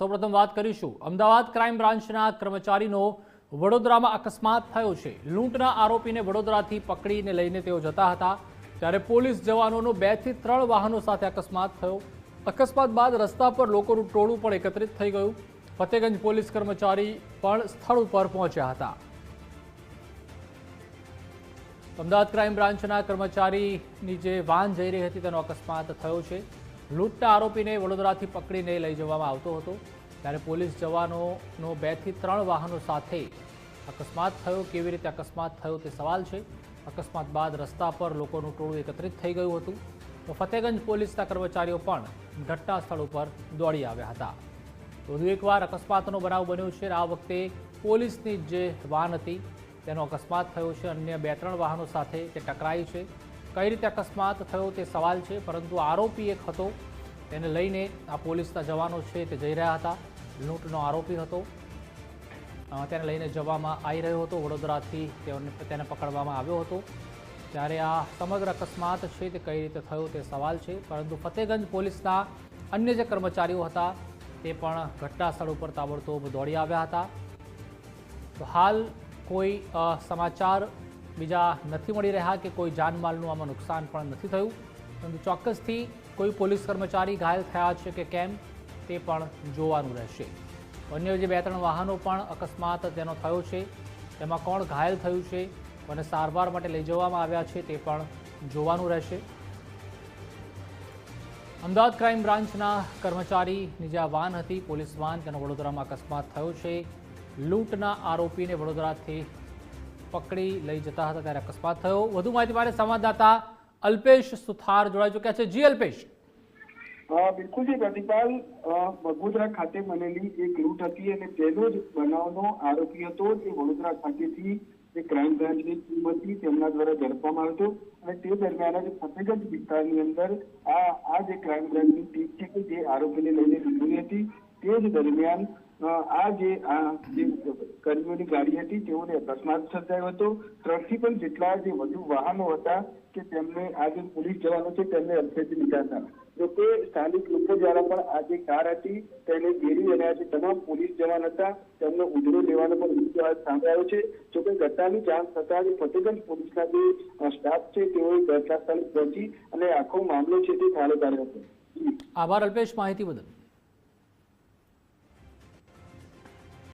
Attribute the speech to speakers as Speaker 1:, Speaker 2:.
Speaker 1: સૌપ્રથમ વાત કરીશું. અમદાવાદ ક્રાઇમ બ્રાન્ચના કર્મચારીનો વડોદરામાં અકસ્માત થયો છે. લૂંટના આરોપીને વડોદરાથી પકડીને લઈને તેઓ જતા હતા. ત્યારે પોલીસ જવાનોનો બેથી ત્રણ વાહનો સાથે અકસ્માત થયો. અકસ્માત બાદ રસ્તા પર લોકોનું ટોળું પણ એકત્રિત થઈ ગયું. ફતેગંજ પોલીસ કર્મચારી પણ સ્થળ ઉપર પહોંચ્યા હતા. અમદાવાદ ક્રાઇમ બ્રાન્ચના કર્મચારીની જે વાન જઈ રહી હતી, તેનો અકસ્માત થયો છે. લૂંટના આરોપીને વડોદરાથી પકડીને લઈ જવામાં આવતો હતો. ત્યારે પોલીસ જવાનોનો બેથી ત્રણ વાહનો સાથે અકસ્માત થયો. કેવી રીતે અકસ્માત થયો તે સવાલ છે. અકસ્માત બાદ રસ્તા પર લોકોનું ટોળું એકત્રિત થઈ ગયું હતું. તો ફતેગંજ પોલીસના કર્મચારીઓ પણ ઘટના સ્થળ ઉપર દોડી આવ્યા હતા. વધુ એકવાર અકસ્માતનો બનાવ બન્યો છે. આ વખતે પોલીસની જે વાન હતી તેનો અકસ્માત થયો છે. અન્ય બે ત્રણ વાહનો સાથે તે ટકરાઈ છે. કઈ રીતે અકસ્માત થયો તે સવાલ છે, પરંતુ આરોપી એક હતો. તેને લઈને આ પોલીસના જવાનો છે તે જઈ રહ્યા હતા. લૂંટનો આરોપી હતો. તેને લઈને જવામાં આવી રહ્યો હતો. વડોદરાથી તેઓને, તેને પકડવામાં આવ્યો હતો. ત્યારે આ સમગ્ર અકસ્માત છે તે કઈ રીતે થયો તે સવાલ છે, પરંતુ ફતેગંજ પોલીસના અન્ય જે કર્મચારીઓ હતા તે પણ ઘટના સ્થળ ઉપર તાબડતોબ દોડી આવ્યા હતા. તો હાલ કોઈ સમાચાર બીજા નથી મળી રહ્યા કે કોઈ જાનમાલનું આમાં નુકસાન પણ નથી થયું. પરંતુ ચોક્કસથી કોઈ પોલીસ કર્મચારી ઘાયલ થયા છે કે કેમ, તે પણ જોવાનું રહેશે. અન્ય જે બે ત્રણ વાહનો પણ અકસ્માત તેનો થયો છે. તેમાં કોણ ઘાયલ થયું છે અને સારવાર માટે લઈ જવામાં આવ્યા છે તે પણ જોવાનું રહેશે. અમદાવાદ ક્રાઇમ બ્રાન્ચના કર્મચારીની જે વાન હતી. પોલીસ વાન તેનો વડોદરામાં અકસ્માત થયો છે. લૂંટના આરોપીને વડોદરાથી પકડી લઈ જતા હતા ત્યારે અકસ્માત થયો. વધુ માહિતી માટે સંવાદદાતા અલ્પેશ સુથાર જોડાઈ ચુક્યા છે. જી અલ્પેશ.
Speaker 2: બિલકુલ જી પ્રતિપાલ અ, ખાતે બનેલી એક લૂંટ હતી અને તેનો જ બનાવનો આરોપી હતો. તે વડોદરા ખાતેથી જે ક્રાઇમ બ્રાન્ચની ટીમ હતી તેમના દ્વારા ઝડપવામાં આવ્યો અને તે દરમિયાન જ ફતેગંજ વિસ્તારની અંદર આ આ જે ક્રાઇમ બ્રાન્ચની ટીમ છે જે આરોપીને લઈને નીકળી હતી. તે જ દરમિયાન આ જે આ જે કર્મીઓની ગાડી હતી, તેઓને અકસ્માત સર્જાયો હતો. ત્રણથી પણ જેટલા જે વધુ વાહનો હતા કે તેમને આ જે પોલીસ જવાનો છે, તેમને અડફેટે લીધા હતા જોકે સ્થાનિક લોકો દ્વારા પણ આ જે કાર હતી, તેને ઘેરી અને આ તમામ પોલીસ જવાન હતા, તેમનો ઉધરો લેવાનો પણ મુખ્ય સામે આવ્યો છે. જોકે ઘટનાની જાણ થતાં જે ફતેગંજ પોલીસના જે સ્ટાફ છે, તેઓએ ઘટના સ્થળે પહોંચી અને આખો મામલો છે તે થાળે પાડ્યો હતો.
Speaker 1: આભાર અલ્પેશ, માહિતી બદલ.